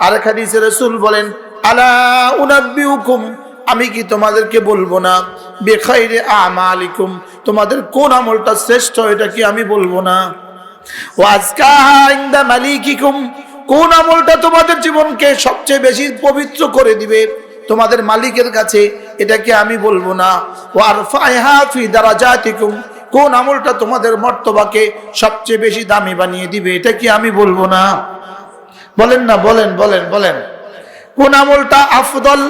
আরেক হাদিসে বলেন, আলা উনাব্বিউকুম? আমি কি তোমাদেরকে বলব না? বেখাইরে আমালিকুম। তোমাদের কোন আমলটা শ্রেষ্ঠ এটা কি আমি বলব না? ওয়াজকাহা ইনদা মালিকিকুম। কোন আমলটা তোমাদের জীবনকে সবচেয়ে বেশি পবিত্র করে দিবে? তোমাদের মালিকের কাছে এটা কি আমি বলব না? ওয়ারফাইহা ফি দারাজাতিকুম। কোন আমলটা তোমাদের মর্তবাকে সবচেয়ে বেশি দামি বানিয়ে দিবে এটা কি আমি বলব না? বলেন না, বলেন বলেন বলেন। কোন আমলটা আফদল,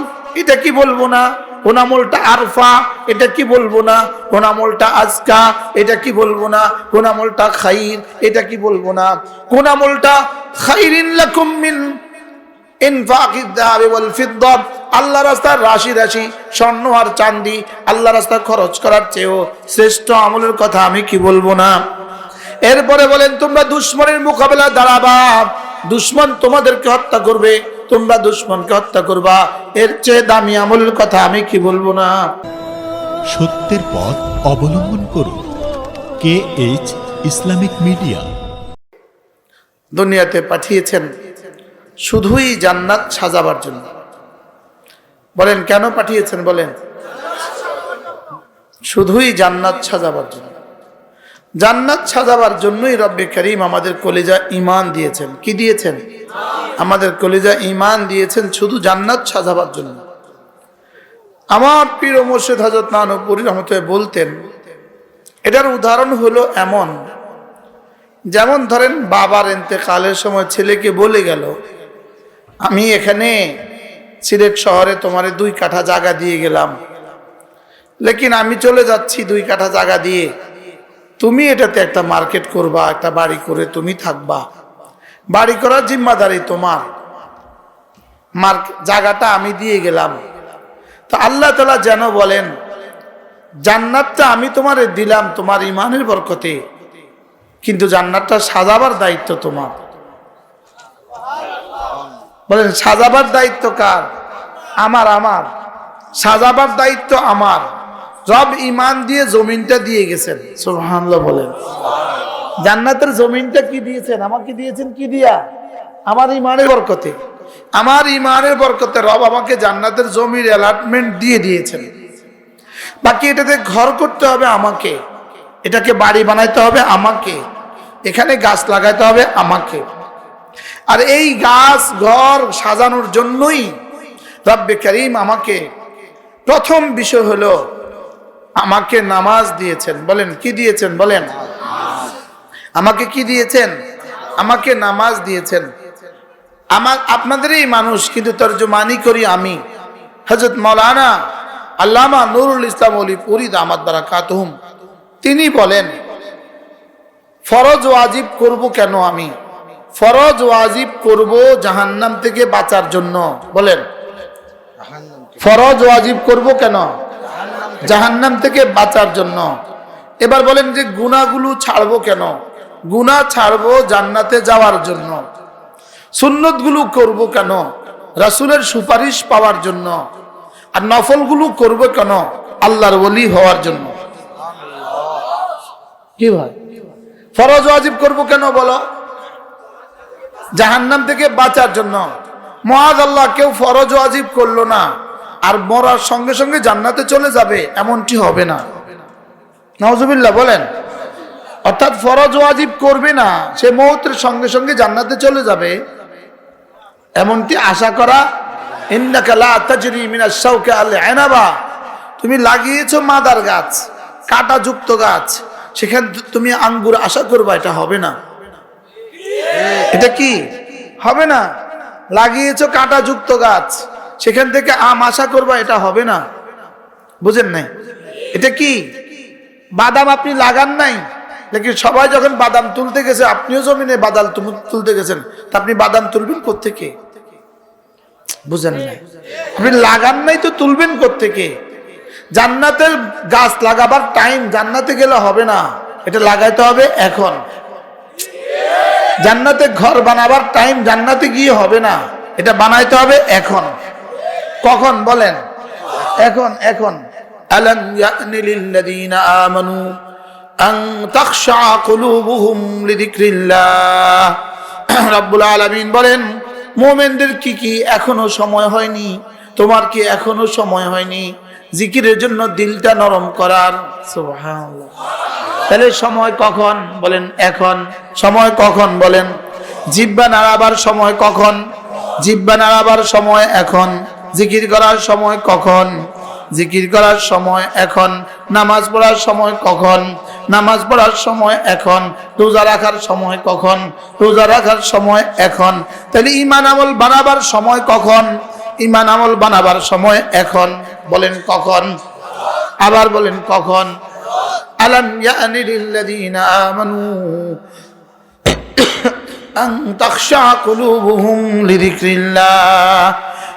এটা কি বলব না? কোন আমলটা আরফা, এটা কি বলব না? কোন আমলটা আজকা, এটা কি বলব না? কোন আমলটা খাইর, এটা কি বলব না? কোন আমলটা খাইরিন লাকুম মিন আল্লাহ রাস্তার রাশি রাশি, স্বর্ণ আর চাঁদি আল্লাহ রাস্তা খরচ করার চেয়েও শ্রেষ্ঠ আমলের কথা আমি কি বলব না? এরপরে বলেন, তোমরা দুশ্মনের মোকাবেলা দাঁড়াবা। দুশ্মন তোমাদেরকে হত্যা করবে তোমরা দুশ্মনকে হত্যা করবা। এর চেয়ে দামি আমলের কথা আমি কি বলব না? সত্যের পথ অবলম্বন করুন। K H Islamic media. দুনিয়াতে পাঠিয়েছেন শুধুই জান্নাত সাজাবার জন্য। বলেন কেন পাঠিয়েছেন বলেন? শুধুই জান্নাত সাজাবার জন্য। জান্নাত সাজাবার জন্যই রব্বে করিম আমাদের কলেজা ইমান দিয়েছেন। কি দিয়েছেন? আমাদের কলেজা ইমান দিয়েছেন শুধু জান্নাত সাজাবার জন্য। আমার পীর মুর্শিদ হজরত নানপুরি রহমতে বলতেন, এটার উদাহরণ হলো এমন, যেমন ধরেন বাবার এতেকালের সময় ছেলেকে বলে গেল, আমি এখানে সিলেট শহরে তোমার দুই কাঠা জায়গা দিয়ে গেলাম, লেকিন আমি চলে যাচ্ছি দুই কাঠা জায়গা দিয়ে। তুমি এটাতে একটা মার্কেট করবা, একটা বাড়ি করে তুমি থাকবা। বাড়ি করার জিম্মাদারি তোমার। জায়গাটা আমি দিয়ে গেলাম। তো আল্লাহ তালা যেন বলেন, জান্নাতটা আমি তোমারে দিলাম তোমার ইমানের বরকতে, কিন্তু জান্নাতটা সাজাবার দায়িত্ব তোমার। বলেন, সাজাবার দায়িত্ব কার? আমার আমার। সাজাবার দায়িত্ব আমার। রব ইমান দিয়ে জমিনটা দিয়ে গেছেন। সুবহানাল্লাহ বলেন। জান্নাতের জমিনটা কি দিয়েছেন? আমাকে দিয়েছেন কি দিয়া? আমার ইমানের বরকতে। আমার ইমানের বরকতে রব আমাকে জান্নাতের জমির অ্যালাটমেন্ট দিয়ে দিয়েছেন। বাকি এটাতে ঘর করতে হবে আমাকে। এটাকে বাড়ি বানাইতে হবে আমাকে। এখানে গাছ লাগাইতে হবে আমাকে। আর এই গাছ, ঘর সাজানোর জন্যই রব্বে করিম আমাকে প্রথম বিষয় হলো আমাকে নামাজ দিয়েছেন, বলেন, কি দিয়েছেন, বলেন? আমাকে কি দিয়েছেন? আমাকে নামাজ দিয়েছেন। আমার, আপনাদেরই মানুষ, কিন্তু তর্জমানি করি আমি। হজরত মৌলানা আল্লামা নুরুল ইসলাম অলি পুরিদ আমার দ্বারা কাতহুম, তিনি বলেন, ফরজ ওয়াজিব করব কেন আমি? ফরজ ওয়াজিব করব জাহান্নাম থেকে বাঁচার জন্য। বলেন, ফরজ ওয়াজিব করব কেন? জাহান্নাম থেকে বাঁচার জন্য। এবার বলেন যে গুণাগুলো ছাড়বো কেন? গুণা ছাড়বো জান্নাতে যাওয়ার জন্য। সুন্নতগুলো করব কেন? রাসুলের সুপারিশ পাওয়ার জন্য। আর নফলগুলো করব কেন? আল্লাহর ওলি হওয়ার জন্য। কি ভাই? ফরজ ওয়াজিব করব কেন বলো? জাহান্নাম থেকে বাঁচার জন্য। মহাজ আল্লাহ কেউ ফরজ ওয়াজিব করল না। আর মরার সঙ্গে সঙ্গে জান্নাতে চলে যাবে, এমনটি হবে না। নওয়াজুবিল্লাহ বলেন। অর্থাৎ ফরজ ওয়াজিব করবে না, সে মুহূর্তের সঙ্গে সঙ্গে জান্নাতে চলে যাবে, এমনটি আশা করা। তুমি লাগিয়েছো মাদার গাছ কাটা যুক্ত গাছ, সেখানে তুমি আঙ্গুর আশা করবা, এটা হবে না। এটা কি? হবে না। লাগিয়েছো কাটা যুক্ত গাছ সেখান থেকে আম আশা করবা এটা হবে না। বুঝেন নাই? এটা কি? বাদাম আপনি লাগান নাই? লেকিন সবাই যখন বাদাম তুলতে গেছে, আপনিও জমিনে বাদাম তুলতে গেছেন। তা আপনি বাদাম তুলবেন কোথেকে বুঝেন নাই? আপনি লাগান নাই তো তুলবেন কোথেকে জান্নাতের গাছ লাগাবার টাইম জান্নাতে গেলে হবে না। এটা লাগাইতে হবে এখন। জান্নাতে ঘর বানাবার টাইম জান্নাতে গিয়ে হবে না। এটা বানাইতে হবে এখন। কখন বলেন? এখন এখন। আলম ইয়ানি লিল্লাযীনা আমানু আন তাখশা কুলুবুহুম লিযিকরিল্লাহ। রাব্বুল আলামিন বলেন, মোমেনদের কি কি এখনও সময় হয়নি? তোমার কি এখনও সময় হয়নি? জিকিরের জন্য দিলটা নরম করার। তাহলে সময় কখন বলেন, এখন? সময় কখন বলেন? জিব্বা নাড়াবার সময় কখন? জিব্বা নাড়াবার সময় এখন? জিকির করার সময় কখন? জিকির করার সময় এখন। নামাজ পড়ার সময় কখন? নামাজ পড়ার সময় এখন। রোজা রাখার সময় কখন? রোজা রাখার সময় এখন। তাহলে ইমান আমল বানাবার সময় কখন? ইমান আমল বানাবার সময় এখন। বলেন কখন? আবার বলেন কখন? আলম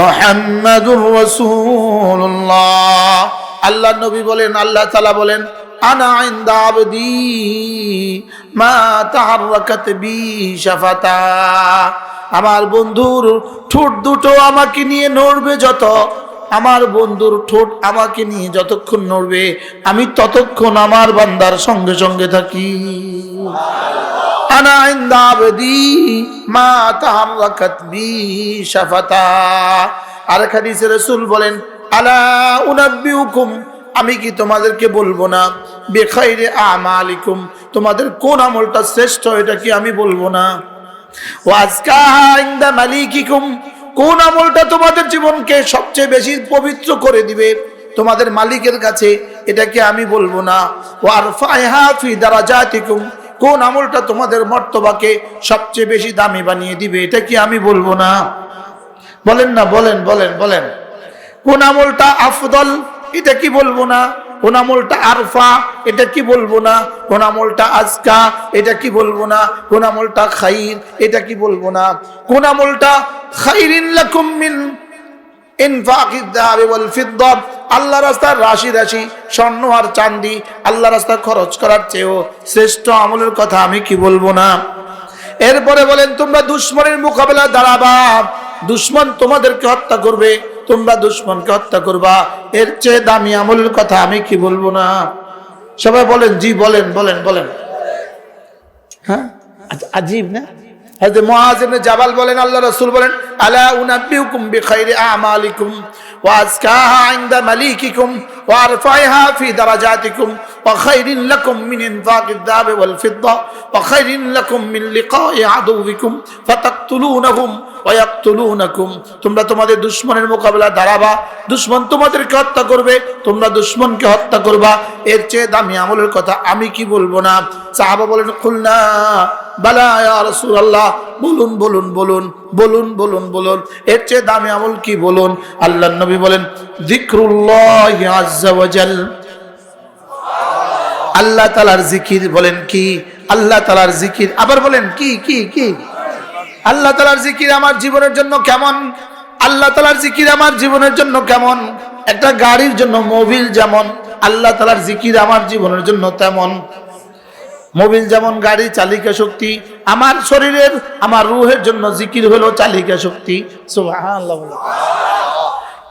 মোহাম্মদুর রাসূলুল্লাহ। আল্লাহ নবী বলেন, আল্লাহ তালা বলেন মা আমার বন্ধুর ঠোঁট দুটো আমাকে নিয়ে নড়বে যত, আমার বন্ধুর ঠোঁট আমাকে নিয়ে যতক্ষণ নড়বে, আমি ততক্ষণ আমার বান্দার সঙ্গে সঙ্গে থাকি। আনা ইনদা আবদি মা তাহাররাকাত বি শাফাতা। আর হাদিসে রাসূল বলেন, আলা উনাব্বিউকুম? আমি কি তোমাদেরকে বলব না। বেখাইরে আমালিকুম। তোমাদের কোন আমলটা শ্রেষ্ঠ এটা কি আমি বলব না। ও আজকা ইনদা মালিকিকুম। কোন আমলটা তোমাদের জীবনকে সবচেয়ে বেশি পবিত্র করে দিবে তোমাদের মালিকের কাছে, এটা কি আমি বলব না। ও আর ফায়হা ফি দারাজাতিকুম। কোন আমলটা তোমাদের মর্তবাকে সবচেয়ে বেশি দামি বানিয়ে দিবে, এটা কি আমি বলব না? বলেন না, বলেন বলেন বলেন। কোন আমলটা আফদল, এটা কি বলব না? কোন আমলটা আরফা, এটা কি বলব না? কোন আমলটা আজকা, এটা কি বলব না? কোন আমলটা খাইর, এটা কি বলব না? কোন আমলটা খাইরিন লাকুম মিন ইনফাকিদ যাহাবি ওয়াল ফিদ্দা আল্লাহ রাস্তার রাশি রাশি, স্বর্ণ আর চাঁদি, আল্লাহ রাস্তা খরচ করার চেয়েও শ্রেষ্ঠ আমলের কথা আমি কি বলব না? এরপরে বলেন, তোমরা দুশ্মনের মোকাবেলা দাঁড়াবা। দুশ্মন তোমাদেরকে হত্যা করবে, তোমরা দুশ্মনকে হত্যা করবা। এর চেয়ে দামি আমলের কথা আমি কি বলব না? সবাই বলেন, জি বলেন বলেন বলেন। হ্যাঁ? আজ- আজীব না? হযরত মুআজ ইবনে জাবাল বলেন, আল্লাহ রাসূল বলেন, আলা উনাব্বিউকুম বিখাইরি আমালিকুম ওয়া আজকাহা ইনদা মালিকিকুম ওয়া আরফাইহা ফি দারাজাতিকুম ওয়া খাইরিন লাকুম মিন ইনফাকিদ দাহাব ওয়াল ফিদ্দা ওয়া খাইরিন তোমরা তোমাদের দুশমনের মোকাবেলা দাঁড়াবা, দুশমন তোমাদেরকে হত্যা করবে, তোমরা দুশমনকে হত্যা করবা। এর চেয়ে দামি আমলের কথা আমি কি বলব না? সাহাবা বলেন খুলনা বলুন বলুন বলুন বলুন বলুন বলুন। এর চেয়ে দামি আমল কি বলুন? আল্লাহর নবী বলেন আল্লাহ তাআলার জিকির বলেন, কি? আল্লাহ তাআলার জিকির, আবার বলেন, কি কি কি? আল্লাহ তালার জিকির আমার জীবনের জন্য কেমন? আল্লাহ তালার জিকির আমার জীবনের জন্য কেমন? একটা গাড়ির জন্য মোবিল যেমন, আল্লাহ তালার জিকির আমার জীবনের জন্য তেমন। মোবিল যেমন গাড়ি, চালিকা শক্তি, আমার শরীরের, আমার রুহের জন্য জিকির হলো চালিকা শক্তি।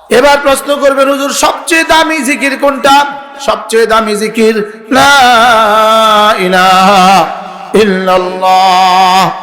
এবার প্রশ্ন করবেন হুজুর, সবচেয়ে দামি জিকির কোনটা? সবচেয়ে দামি জিকির, লা ইলাহা ইল্লাল্লাহ।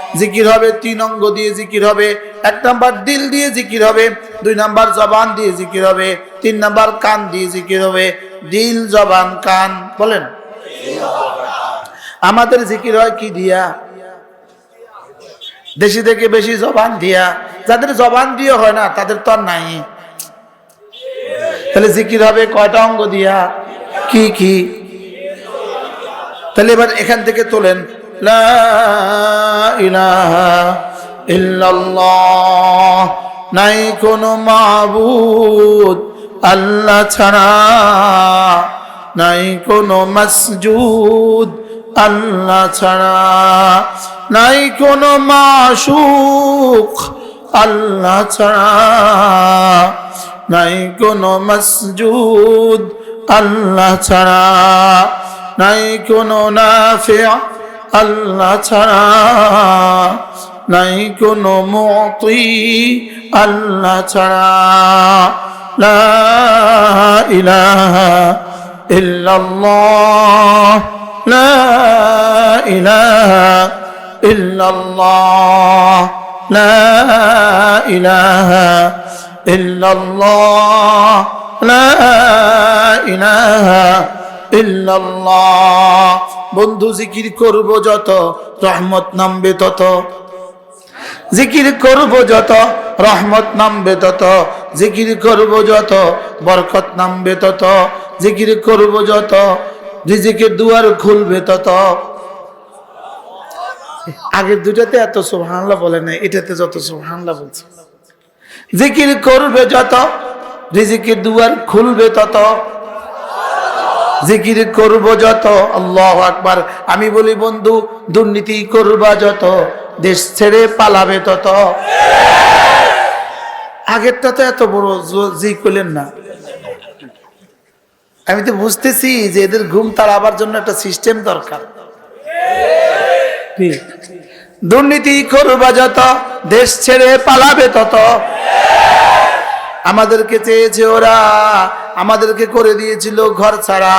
জিকির হবে, তিন অঙ্গ দিয়ে জিকির হবে, এক নাম্বার দিল দিয়ে জিকির হবে, দুই নাম্বার জবান দিয়ে জিকির হবে, তিন নাম্বার কান দিয়ে জিকির হবে, দিল, জবান, কান, বলেন। আমাদের জিকির হয় কি দিয়া? দেশি থেকে বেশি জবান দিয়া। যাদের জবান দিয়ে হয় না, তাদের তো আর নাই। তাহলে জিকির হবে কয়টা অঙ্গ দিয়া? কি কি? তাহলে এবার এখান থেকে তোলেন। লা ইলাহা ইল্লাল্লাহ। নাই কোনো মাবুদ আল্লাহ ছাড়া। নাই কোনো মসজুদ আল্লাহ ছাড়া। নাই কোনো মাসুক আল্লাহ ছাড়া। নাই কোনো মসজুদ আল্লাহ আল্লাহ ছাড়া নাই কোনো মতি আল্লাহ ছাড়া লা ইলাহা ইল্লাল্লাহ। লা ইলাহা ইল্লাল্লাহ। লা ইলাহা ইল্লাল্লাহ। লা ইলাহা বন্ধু, জিকির করব যত, রহমত নামবে তত। জিকির করব যত, রহমত নামবে তত। জিকির করব যত, বরকত নামবে তত। জিকির করব যত, রিজিকের দুয়ার খুলবে তত। আগের দুটাতে এত সুবহানাল্লাহ বলে না এটাতে যত সুবহানাল্লাহ বলছে। জিকির করবে যত, রিজিকের দুয়ার খুলবে তত। জিকির করব যত আল্লাহ আকবার। আমি বলি বন্ধু দুর্নীতি করবা যত দেশ ছেড়ে পালাবে তত। আগেরটা তো এত বড় জ- করলেন না। আমি তো বুঝতেছি যে এদের ঘুম তাড়াবার জন্য একটা সিস্টেম দরকার। দুর্নীতি করবা যত দেশ ছেড়ে পালাবে তত। আমাদেরকে চেয়েছে ওরা, আমাদেরকে করে দিয়েছিল ঘর ছাড়া,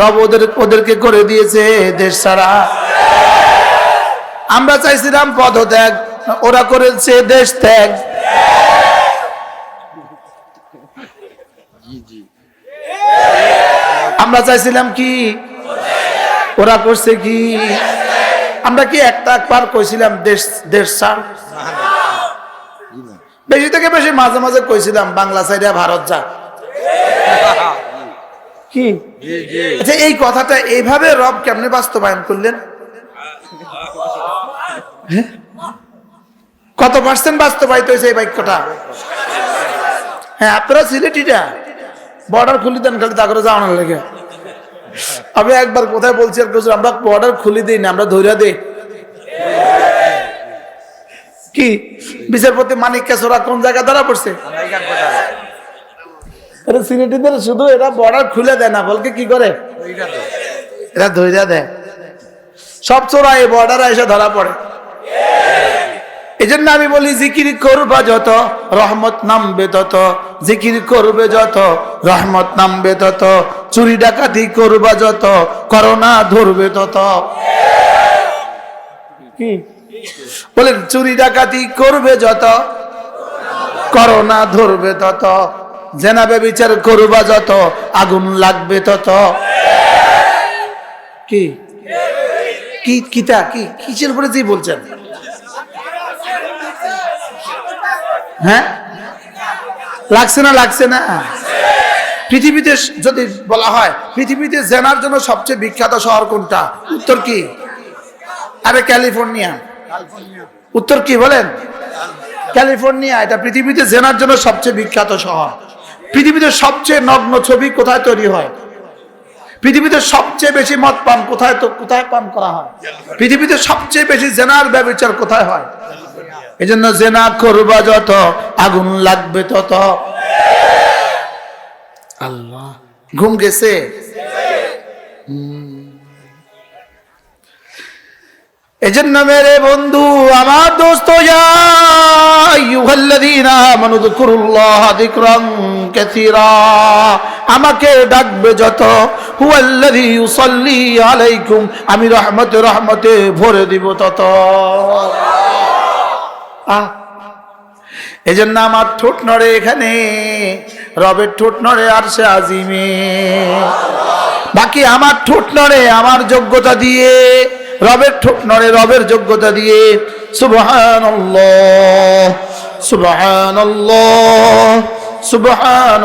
রব ওদের, ওদেরকে করে দিয়েছে দেশ ছাড়া। আমরা চাইছিলাম পদত্যাগ, ওরা করেছে দেশ ত্যাগ। আমরা চাইছিলাম কি? ওরা করছে কি? আমরা কি একটা একবার কইছিলাম দেশ দেশ ছাড়? বেশি থেকে বেশি মাঝে মাঝে কইছিলাম বাংলা সাইডে ভারত যা। কি? আচ্ছা এই কথাটা এইভাবে রব কেমনে বাস্তবায়ন করলেন? হ্যাঁ? কত পার্সেন্ট বাস্তবায়িত হয়েছে এই বাক্যটা? হ্যাঁ আপনারা সিলেটিটা? বর্ডার খুলি দেন খালি তা করে যাওয়ানোর লেগে। আমি একবার কোথায় বলছি আর কিছু আমরা বর্ডার খুলি দিই না আমরা ধৈর্য দিই। কি? বিচারপতি মানিক কেশরা কোন জায়গায় ধরা পড়ছে? শুধু এরা বর্ডার খুলে দেয় না, বলকে কি করে? এরা ধৈর্য দেয়। সব চোরা এই বর্ডার এসে ধরা পড়ে। এই জন্য আমি বলি, জিকির করবা যত, রহমত নামবে তত। জিকির করবে যত, রহমত নামবে তত। চুরি ডাকাতি করবা যত, করোনা ধরবে তত। কি? বলেন, চুরি ডাকাতি করবে যত, করোনা ধরবে তত জেনাবে বিচার করবা যত, আগুন লাগবে তত। কি? কি, কিতা? কি, কিসের উপরে জি বলছেন? হ্যাঁ? লাগছে না লাগছে না? পৃথিবীতে যদি বলা হয়, পৃথিবীতে জেনার জন্য সবচেয়ে বিখ্যাত শহর কোনটা? উত্তর কি? আরে ক্যালিফোর্নিয়া। উত্তর কি বলেন? ক্যালিফোর্নিয়া এটা পৃথিবীতে জেনার জন্য সবচেয়ে বিখ্যাত শহর। পৃথিবীতে সবচেয়ে নগ্ন ছবি কোথায় তৈরি হয়? পৃথিবীতে সবচেয়ে বেশি মদ পান কোথায় তো কোথায় পান করা হয়? পৃথিবীতে সবচেয়ে বেশি জেনার ব্যবচার কোথায় হয়? এই জন্য জেনা করবা যত আগুন লাগবে তত। আল্লাহ। ঘুম গেছে? এজন্য মেরে বন্ধু, আমার দোস্ত আমাকে ডাকবে যত আলাইকুম, আমি রহমতে রহমতে ভরে দিব তত। আহ, এজন্য আমার ঠোঁট নড়ে এখানে, রবের ঠোঁট নড়ে আর সে আজিমে। বাকি আমার ঠোঁট নড়ে, আমার যোগ্যতা দিয়ে রবের ঠোঁট নড়ে রবের যোগ্যতা দিয়ে। সুবহান সুবহান সুবহান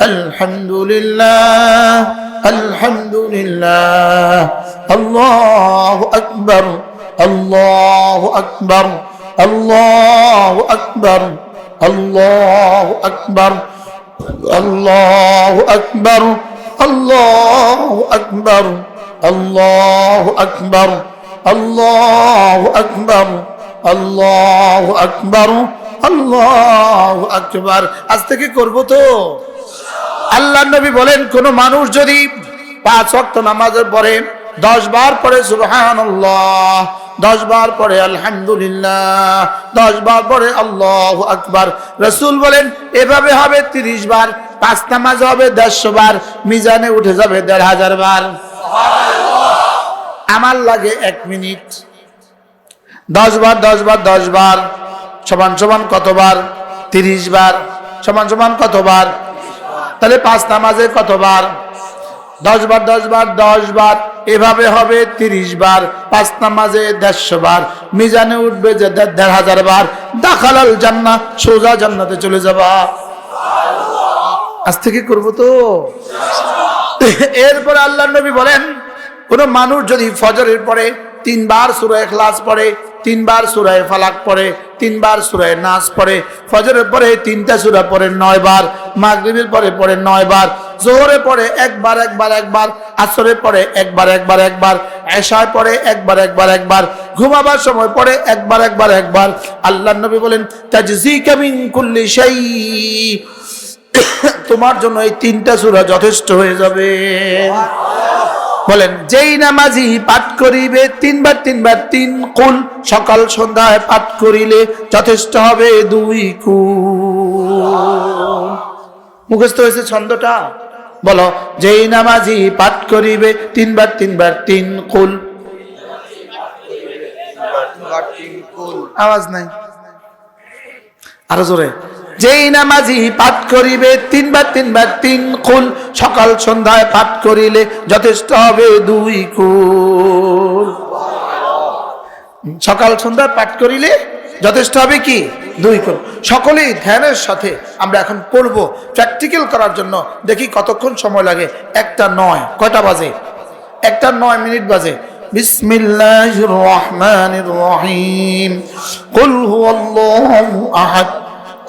আলহামদুলিল্লাহ আলহামদুলিল্লাহ আলহামদুলিল্লাহ আলহামদুলিল্লাহ আল্লাহু আকবার আল্লাহু আকবার আল্লাহু আকবার আল্লাহু আকবার আল্লাহু আকবার আল্লাহু আকবার আল্লাহু আকবার আল্লাহু আকবার আল্লাহু আকবার আল্লাহু আকবার। আজ থেকে করব তো? আল্লাহ নবী বলেন কোন মানুষ যদি পাঁচ ওয়াক্ত নামাজের পরে দশ বার পরে সুবহানাল্লাহ দশ বার পরে আলহামদুলিল্লাহ দশ বার পরে আল্লাহ আকবার রসুল বলেন এভাবে হবে তিরিশ বার পাঁচ নামাজ হবে দেড়শো বার মিজানে উঠে যাবে দেড় হাজার বার। আমার লাগে এক মিনিট। দশ বার দশ বার দশ বার সমান সমান কতবার? তিরিশ বার সমান সমান কতবার? তাহলে পাঁচ নামাজে কতবার? দশ বার দশ বার দশ বার এভাবে হবে তিরিশ বার পাঁচ নামাজে দেড়শো বার মিজানে উঠবে যে দেড় হাজার বার দাখালাল জান্না সোজা জান্নাতে চলে যাবা। আজ থেকে করব তো। এরপরে আল্লাহ নবী বলেন, কোন মানুষ যদি ফজরের পরে তিনবার সুরায় ক্লাস পড়ে তিনবার সুরায় ফালাক পড়ে, তিনবার সুরায় নাচ পড়ে, ফজরের পরে তিনটা সুরা পড়ে নয় বার মাগরিবের পরে পড়ে নয় বার জোহরে পড়ে একবার একবার একবার আসরে পড়ে একবার একবার একবার, এশায় পড়ে একবার একবার একবার, ঘুমাবার সময় পড়ে একবার একবার একবার। আল্লাহ নবী বলেন তাজজি কামিন কুল্লি সেই তোমার জন্য এই তিনটা সুরা যথেষ্ট হয়ে যাবে। বলেন যেই নামাজি পাঠ করিবে তিনবার তিনবার তিন কুল সকাল সন্ধ্যায় পাঠ করিলে যথেষ্ট হবে দুই কুল। মুখস্থ হয়েছে ছন্দটা? বলো যেই নামাজি পাঠ করিবে তিনবার তিনবার তিন কুল। আওয়াজ নাই। আরও জোরে। যেই নামাজি পাঠ করিবে তিনবার তিনবার তিন কুল সকাল সন্ধ্যায় পাঠ করিলে যথেষ্ট হবে দুই কুল সকাল সন্ধ্যায় পাঠ করিলে যথেষ্ট হবে কি দুই কুল সকলেই ধ্যানের সাথে আমরা এখন পড়ব প্র্যাকটিক্যাল করার জন্য দেখি কতক্ষণ সময় লাগে একটা নয় কয়টা বাজে একটা নয় মিনিট বাজে বিসমিল্লাহির রহমানির রহিম কুল হুয়াল্লাহু আহাদ الله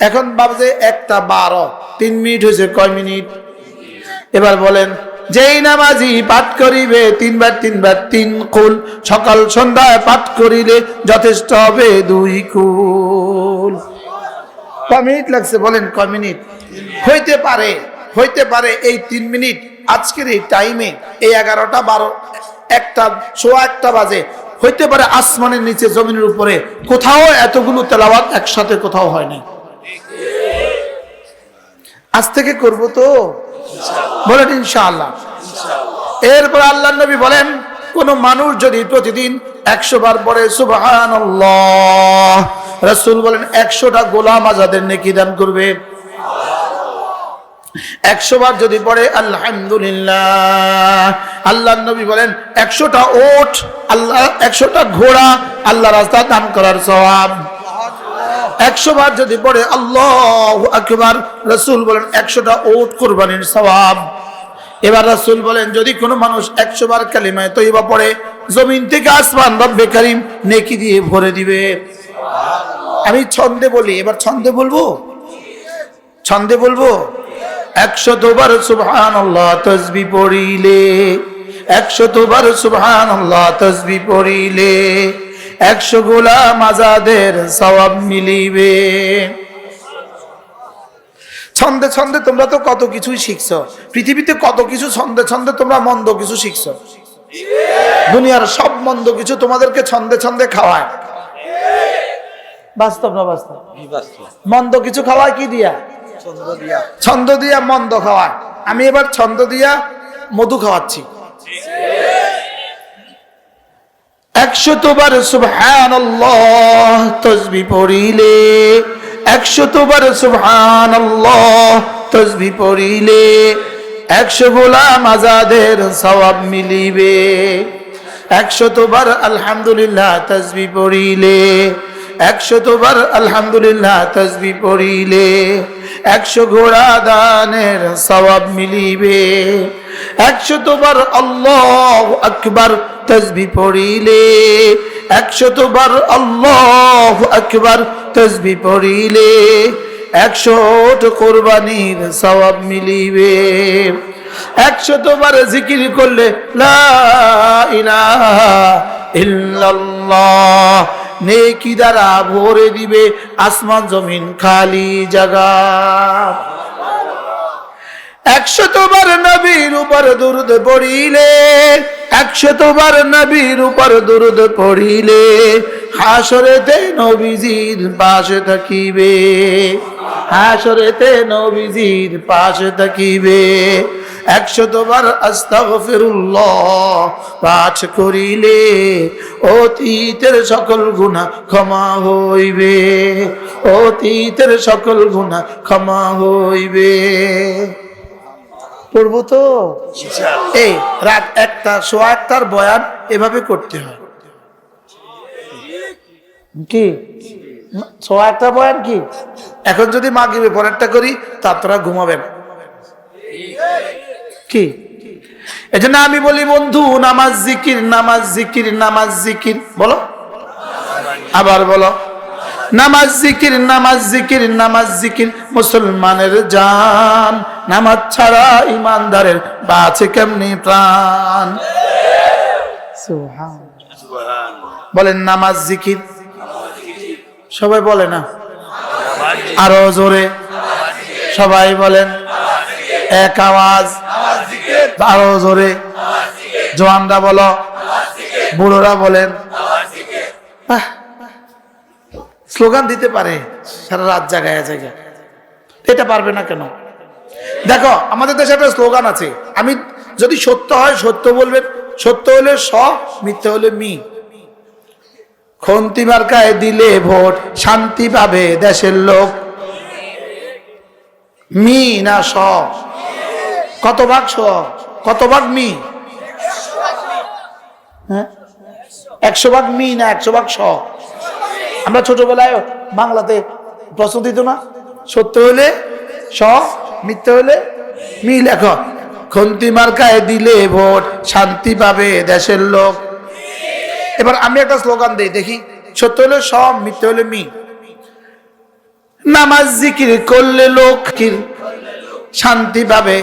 এখন বাজে একটা বারো, তিন মিনিট হয়েছে, কয় মিনিট? এবার বলেন, যেই নামাজি পাঠ করিবে, তিনবার তিনবার তিন কুল, সকাল সন্ধ্যায় পাঠ করিলে যথেষ্ট হবে দুই কুল। ক মিনিট লাগছে? বলেন ক মিনিট? হইতে পারে হইতে পারে এই তিন মিনিট। আজকের এই টাইমে এই এগারোটা, বারো, একটা, সোয়া একটা বাজে। হইতে পারে আসমানের নিচে, জমিনের উপরে। কোথাও এতগুলো তেলাওয়াত একসাথে কোথাও হয়নি আজ থেকে করব তো? বলেন ইনশাআল্লাহ। এরপর আল্লাহ নবী বলেন, কোন মানুষ যদি প্রতিদিন একশো বার পরে সুবাহান রসুল বলেন, একশোটা গোলাম আজাদের নেকি দান করবে। একশো বার যদি পড়ে, আলহামদুলিল্লাহ। আল্লাহ নবী বলেন, একশোটা ওট, আল্লাহ, একশোটা ঘোড়া আল্লাহ রাস্তা দান করার সওয়াব। একশো বার যদি পড়ে আল্লাহ আকবার রসুল বলেন একশোটা ওট কোরবানির সওয়াব। এবার রাসূল বলেন যদি কোনো মানুষ একশো বার কালিমায় তৈবা পড়ে জমিন থেকে আসমান রব্বে কারিম নেকি দিয়ে ভরে দিবে। আমি ছন্দে বলি এবার ছন্দে বলব? ছন্দে বলব? একশো তোবার সুবহান আল্লাহ তসবি পড়িলে একশো তোবার সুবহান আল্লাহ তসবি পড়িলে একশো গোলাম আজাদের সওয়াব মিলিবে। ছন্দে ছন্দে তোমরা তো কত কিছুই শিখছো। পৃথিবীতে কত কিছু ছন্দে ছন্দে তোমরা মন্দ কিছু শিখছো। দুনিয়ার সব মন্দ কিছু তোমাদেরকে ছন্দে ছন্দে খাওয়ায়। বাস্তব না বাস্তব? মন্দ কিছু খাওয়ায় কি দিয়া। ছন্দ দিয়া মন্দ খাওয়ায়। আমি এবার ছন্দ দিয়া মধু খাওয়াচ্ছি। একশো তোবার সুবহান তসবি পড়িলে একশো তোবার সুবহান তসবি পড়িলে, একশো গোলাম আজাদের সওয়াব মিলিবে একশো তোবার আলহামদুলিল্লাহ তসবি পড়িলে একশো তোবার আলহামদুলিল্লাহ তসবি পড়িলে, একশো ঘোড়া দানের সওয়াব মিলিবে একশো তোবার আল্লাহ আকবার তসবি পড়িলে একশো তোবার আল্লাহ আকবার তসবি পড়িলে একশো কোরবানির সওয়াব মিলিবে। একশো তোবার জিকির করলে নেকি দ্বারা ভরে দিবে আসমান জমিন খালি জায়গা একশো তোমার নবীর উপর দুরুদ পড়িলে, একশো তোমার নবীর উপর দুরুদ পড়িলে, হাসরেতে নবীজির পাশে থাকিবে, হাসরেতে নবীজির পাশে থাকিবে, একশো তোমার আস্তাগফিরুল্লাহ পাঠ করিলে, অতীতের সকল গুণা ক্ষমা হইবে, অতীতের সকল গুণা ক্ষমা হইবে। পড়ব তো? এই রাত একটা সোয়া একটার বয়ান এভাবে করতে হয়। কি? সোয়া একটা বয়ান কি? এখন যদি মাগিবে পরেরটা করি তা তোরা ঘুমাবেন। কি? এজন্য আমি বলি বন্ধু নামাজ জিকির নামাজ জিকির নামাজ জিকির। বলো। আবার বলো। নামাজ জিকির নামাজ জিকির নামাজ জিকির মুসলমানের জান। নামাজ ছাড়া ইমানদারের বাঁচে কেমনি প্রাণ? বলেন নামাজ জিকির। সবাই বলে না? আরও জোরে। সবাই বলেন এক আওয়াজ। আরও জোরে। জোয়ানরা বলো বুড়োরা বলেন আহ, স্লোগান দিতে পারে, সারা রাত জায়গায় জায়গায় এটা পারবে না কেন? দেখো, আমাদের দেশে একটা স্লোগান আছে, আমি যদি সত্য হয়, সত্য বলবেন সত্য হলে স, মিথ্যে হলে মি। খন্তি মার্কায় দিলে ভোট, শান্তি পাবে দেশের লোক। মি না স? কত ভাগ স? কত ভাগ মি? হ্যাঁ? একশো ভাগ মি না একশো ভাগ স? আমরা ছোটবেলায় বাংলাতে প্রশ্ন দিত না। সত্য হলে স, মিথ্যে হলে মি লেখ। খন্তি মার্কায় দিলে ভোট শান্তি পাবে দেশের লোক। এবার আমি একটা স্লোগান দিই, দেখি। সত্য হলে স, মিথ্যে হলে মি। নামাজ জিকির করলে লোক শান্তি পাবে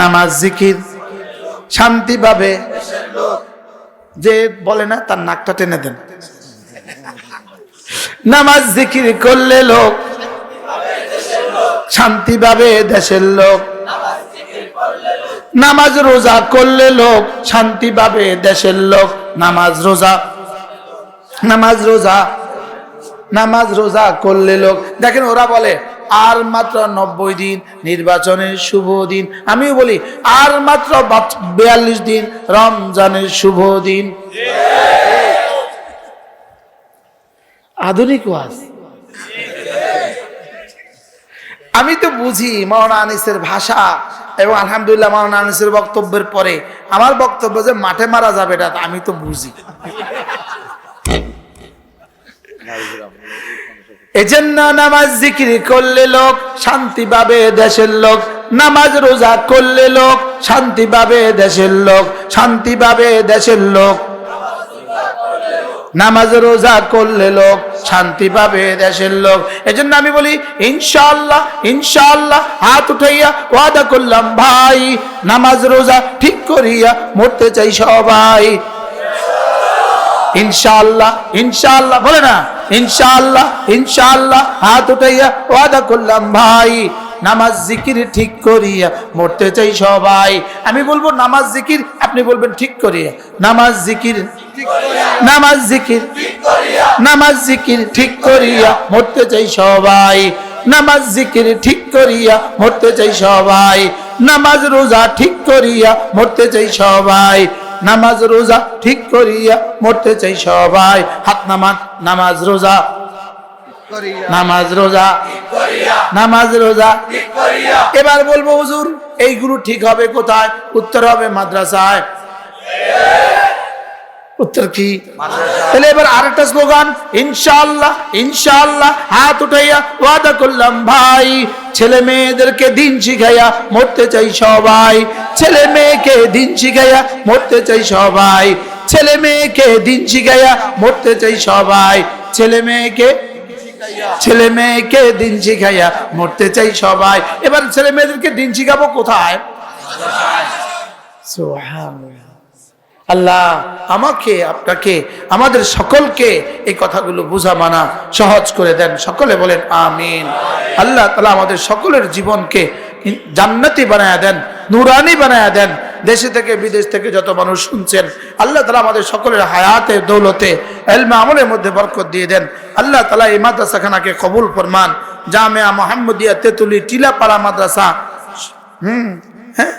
নামাজ জিকির। শান্তি পাবে যে বলে না, তার নাকটা টেনে দেন। নামাজ জিকির করলে লোক শান্তি পাবে দেশের লোক। নামাজ রোজা করলে লোক শান্তি পাবে দেশের লোক। নামাজ রোজা নামাজ রোজা নামাজ রোজা করলে লোক। দেখেন ওরা বলে, আর মাত্র নব্বই দিন নির্বাচনের শুভ দিন। আমিও বলি, আর মাত্র বিয়াল্লিশ দিন রমজানের শুভ দিন। আধুনিক ওয়াজ। আমি তো বুঝি মাওলানা আনিসের ভাষা এবং আলহামদুলিল্লাহ মাওলানা আনিসের বক্তব্যের পরে আমার বক্তব্য যে মাঠে মারা যাবে, এটা আমি তো বুঝি। এজন্য নামাজ জিকির করলে লোক শান্তি পাবে দেশের লোক। নামাজ রোজা করলে লোক শান্তি পাবে দেশের লোক। শান্তি পাবে দেশের লোক। নামাজ রোজা করলে লোক শান্তি পাবে দেশের লোক। এজন্য আমি বলি, ইনশাআল্লাহ ইনশাআল্লাহ, হাত উঠাইয়া ওয়াদা করলাম, ভাই, নামাজ রোজা ঠিক করিয়া মরতে চাই সবাই। ইনশাআল্লাহ ইনশাআল্লাহ, বলে না, ইনশাআল্লাহ ইনশাআল্লাহ, হাত উঠাইয়া ওয়াদা করলাম, ভাই। নামাজ জিকির ঠিক করিয়া মরতে চাই সবাই। আমি বলব নামাজ জিকির, আপনি বলবেন ঠিক করিয়া। নামাজ জিকির নামাজ জিকির নামাজ জিকির ঠিক করিয়া মরতে চাই সবাই। নামাজ জিকির ঠিক করিয়া মরতে চাই সবাই। নামাজ রোজা ঠিক করিয়া মরতে চাই সবাই। নামাজ রোজা ঠিক করিয়া মরতে চাই সবাই। হাত নামাজ নামাজ রোজা নামাজ রোজা। নামাজ রোজা। এবার বলব হুজুর এইগুলো ঠিক হবে কোথায়? উত্তর হবে মাদ্রাসায়। উত্তর কি? তাহলে এবার আরেকটা স্লোগান ইনশাআল্লাহ ইনশাআল্লাহ হাত উঠাইয়া ওয়াদা করলাম ভাই ছেলে মেয়েদেরকে দিন শিখাইয়া মরতে চাই সবাই। ছেলে মেয়েকে দিন শিখাইয়া মরতে চাই সবাই। ছেলে মেয়েকে দিন শিখাইয়া মরতে চাই সবাই। ছেলে মেয়েকে ছেলে মেয়েকে দিন শিখাইয়া মরতে চাই সবাই। এবার ছেলে মেয়েদেরকে দিন শিখাবো কোথায়? আল্লাহ আমাকে, আপনাকে, আমাদের সকলকে এই কথাগুলো বুঝা মানা সহজ করে দেন। সকলে বলেন, আমিন। আল্লাহ তালা আমাদের সকলের জীবনকে জান্নাতি বানায় দেন, নুরানি বানায় দেন দেশে থেকে, বিদেশ থেকে যত মানুষ শুনছেন, আল্লাহ তালা আমাদের সকলের হায়াতে, দৌলতে, এলমে আমলের মধ্যে বরকত দিয়ে দেন। আল্লাহ তালা এই মাদ্রাসাখানাকে কবুল ফরমান। জামে মোহাম্মদিয়া তেতুলি টিলাপাড়া মাদ্রাসা। হুম হ্যাঁ?